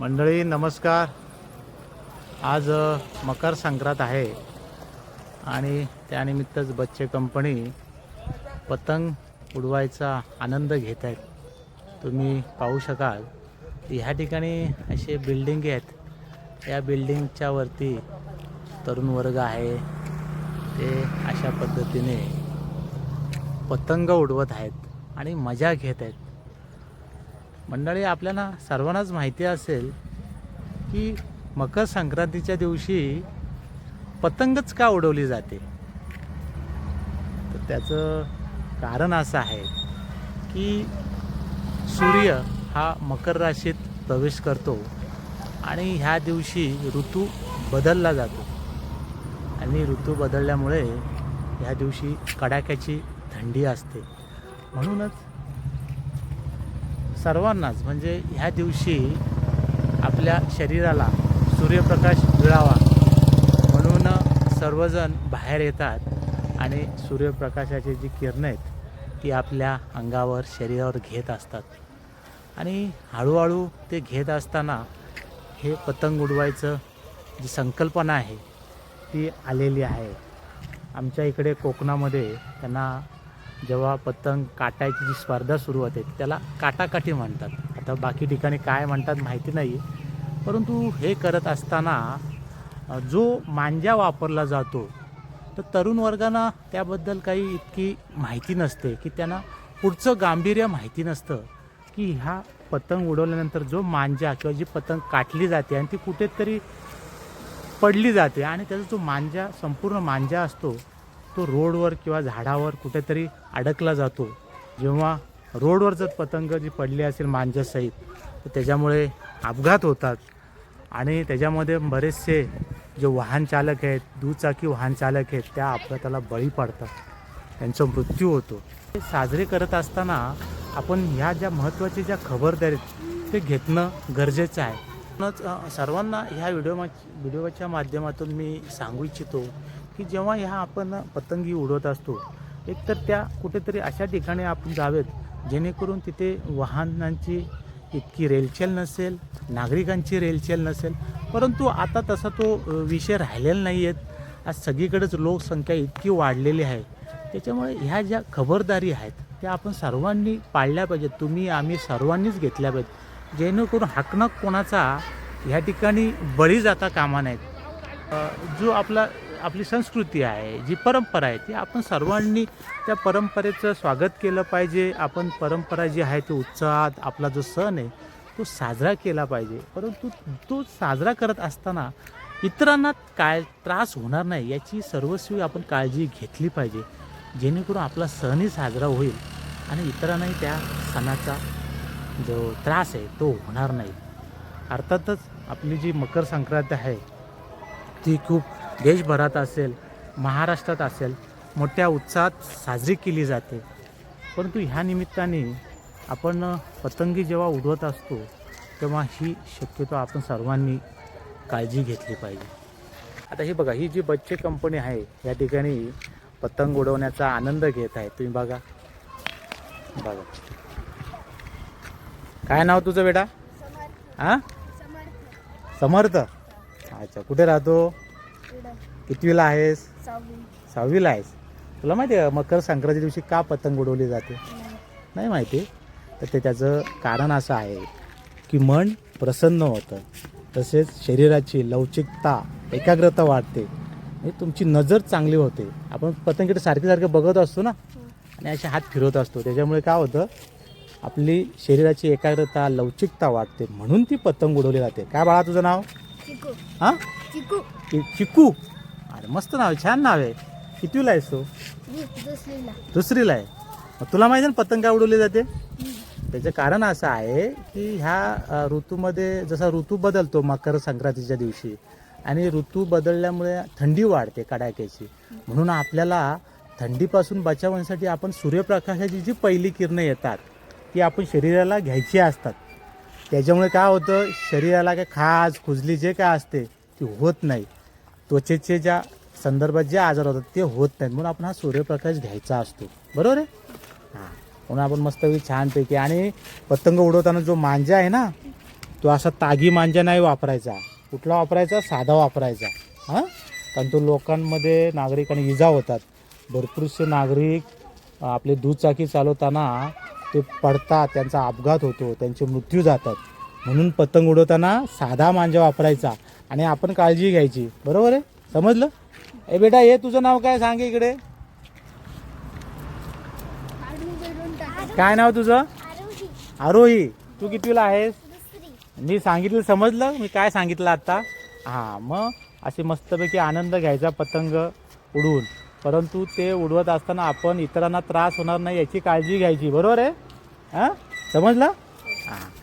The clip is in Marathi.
मंडळी नमस्कार. आज मकर संक्रांत आहे. आणि त्यानिमित्तच बच्चे कंपनी पतंग उडवायचा आनंद घेत आहेत. तुम्ही पाहू शकाल ह्या ठिकाणी असे बिल्डिंग आहेत. या बिल्डिंगच्या वरती तरुण वर्ग आहे. ते अशा पद्धतीने पतंग उडवत आहेत आणि मजा घेत आहेत. मंडळी आपल्याला सर्वांनाच माहिती असेल की मकर संक्रांतीच्या दिवशी पतंगच का उडवली जाते? तर त्याचं कारण असं आहे की सूर्य हा मकर राशीत प्रवेश करतो आणि ह्या दिवशी ऋतू बदलला जातो. आणि ऋतू बदलल्यामुळे ह्या दिवशी कडाक्याची थंडी असते. म्हणूनच सर्वांनाच म्हणजे ह्या दिवशी आपल्या शरीराला सूर्यप्रकाश मिळावा म्हणून सर्वजण बाहेर येतात आणि सूर्यप्रकाशाची जी किरणं आहेत ती आपल्या अंगावर शरीरावर घेत असतात. आणि हळूहळू ते घेत असताना हे पतंग उडवायचं जी संकल्पना आहे ती आलेली आहे. आमच्या इकडे कोकणामध्ये त्यांना जेव्हा पतंग काटायची जी स्पर्धा सुरू होते त्याला काटाकाठी म्हणतात. आता बाकी ठिकाणी काय म्हणतात माहिती नाही परंतु हे करत असताना जो मांजा वापरला जातो तर तरुण वर्गांना त्याबद्दल काही इतकी माहिती नसते की त्यांना पुढचं गांभीर्य माहिती नसतं की ह्या पतंग उडवल्यानंतर जो मांजा किंवा जी पतंग काटली जाते आणि ती कुठेतरी पडली जाते आणि त्याचा जो मांजा संपूर्ण मांजा असतो तो रोडवर किंवा झाडावर कुठेतरी अडकला जातो. जेव्हा रोडवर जर पतंग जी पडली असेल मांजासहित तर त्याच्यामुळे अपघात होतात. आणि त्याच्यामध्ये बरेचसे जे वाहन चालक आहेत दुचाकी वाहन चालक आहेत त्या अपघाताला बळी पडतात. त्यांचा मृत्यू होतो. साजरे करत असताना आपण ह्या ज्या महत्त्वाच्या ज्या खबरदारी ते घेतणं गरजेचं आहे. म्हणूनच सर्वांना ह्या व्हिडिओ व्हिडिओच्या माध्यमातून मी सांगू इच्छितो की जेव्हा ह्या आपण पतंगी उडवत असतो एकतर त्या कुठेतरी अशा ठिकाणी आपण जावेत जेणेकरून तिथे वाहनांची इतकी रेलचेल नसेल नागरिकांची रेलचेल नसेल. परंतु आता तसा तो विषय राहिलेला नाही आहेत आज सगळीकडेच लोकसंख्या इतकी वाढलेली आहे. त्याच्यामुळे ह्या ज्या खबरदारी आहेत त्या आपण सर्वांनी पाळल्या पाहिजेत. तुम्ही आम्ही सर्वांनीच घेतल्या पाहिजेत. जेणेकरून हाकणं कोणाचा ह्या ठिकाणी बळी जाता कामा नाहीत जो आपला आपली संस्कृती आहे जी परंपरा आहे ती आपण सर्वांनी त्या परंपरेचं स्वागत केलं पाहिजे. आपण परंपरा जी आहे ती उत्साहात आपला जो सण आहे तो साजरा केला पाहिजे. परंतु तो साजरा करत असताना इतरांना काय त्रास होणार नाही याची सर्वस्वी आपण काळजी घेतली पाहिजे. जेणेकरून आपला सणही साजरा होईल आणि इतरांनाही त्या सणाचा जो त्रास आहे तो होणार नाही. अर्थातच आपली जी मकर संक्रांत आहे ती खूप देशभरात असेल महाराष्ट्रात असेल मोठ्या उत्साहात साजरी केली जाते. परंतु ह्या निमित्ताने आपण पतंगी जेव्हा उडवत असतो तेव्हा ही शक्यतो आपण सर्वांनी काळजी घेतली पाहिजे. आता ही बघा ही जी बच्चे कंपनी आहे या ठिकाणी पतंग उडवण्याचा आनंद घेत आहे. तुम्ही बघा. बघा. काय नाव तुझं बेटा? हां समर्थ. अच्छा कुठे राहतो? कितवीला आहेस? सहावीला आहेस. तुला माहिती आहे मकर संक्रांती दिवशी का पतंग उडवली जाते? नाही. माहिती. तर ते त्याचं कारण असं आहे की मन प्रसन्न होतं. तसेच शरीराची लवचिकता एकाग्रता वाढते. आणि तुमची नजर चांगली होते. आपण पतंगीकडे सारखे सारखे बघत असतो ना? आणि असे हात फिरवत असतो. त्याच्यामुळे काय होतं? आपली शरीराची एकाग्रता लवचिकता वाढते. म्हणून ती पतंग उडवली जाते. काय बाळा तुझं नाव? हां? चिकू. चिकू? अरे मस्त नाव आहे छान नाव आहे. कितवीला आहेस तू? दुसरीला. दुसरीला आहे. मग तुला माहिती आहे ना पतंग का उडवली जाते? त्याचं कारण असं आहे की ह्या अ, ऋतूमध्ये जसा ऋतू बदलतो मकर संक्रांतीच्या दिवशी आणि ऋतू बदलल्यामुळे थंडी वाढते कडाक्याची. म्हणून आपल्याला थंडीपासून बचावण्यासाठी आपण सूर्यप्रकाशाची जी पहिली किरणं येतात ती आपण शरीराला घ्यायची असतात. त्याच्यामुळे काय होतं? शरीराला काय खाज खुजली जे काय असते ती होत नाही. त्वचेचे ज्या संदर्भात जे आजार होतात ते होत नाहीत. म्हणून आपण हा सूर्यप्रकाश घ्यायचा असतो. बरोबर आहे? हां. म्हणून आपण मस्तपैकी छानपैकी आणि पतंग उडवताना जो मांजा आहे ना तो असा तागी मांजा नाही वापरायचा. कुठला वापरायचा? साधा वापरायचा. हां? कारण तो लोकांमध्ये नागरिकांना इजा होतात. भरपूरसे नागरिक आपले दुचाकी चालवताना ते पडतात त्यांचा अपघात होतो त्यांचे मृत्यू जातात. म्हणून पतंग उडवताना साधा मांजा वापरायचा. आणि आपण काळजी घ्यायची. बरोबर आहे? समजलं? ए बेटा हे तुझं नाव काय? सांग इकडे. काय नाव तुझं? आरोही. तू कितीला आहेस? मी सांगितलं समजलं? मी काय सांगितलं आता? हां मग असे मस्तपैकी आनंद घ्यायचा पतंग उडवून. परंतु ते उडवत असताना आपण इतरांना त्रास होणार नाही याची काळजी घ्यायची. बरोबर आहे? हां? समजलं? हां.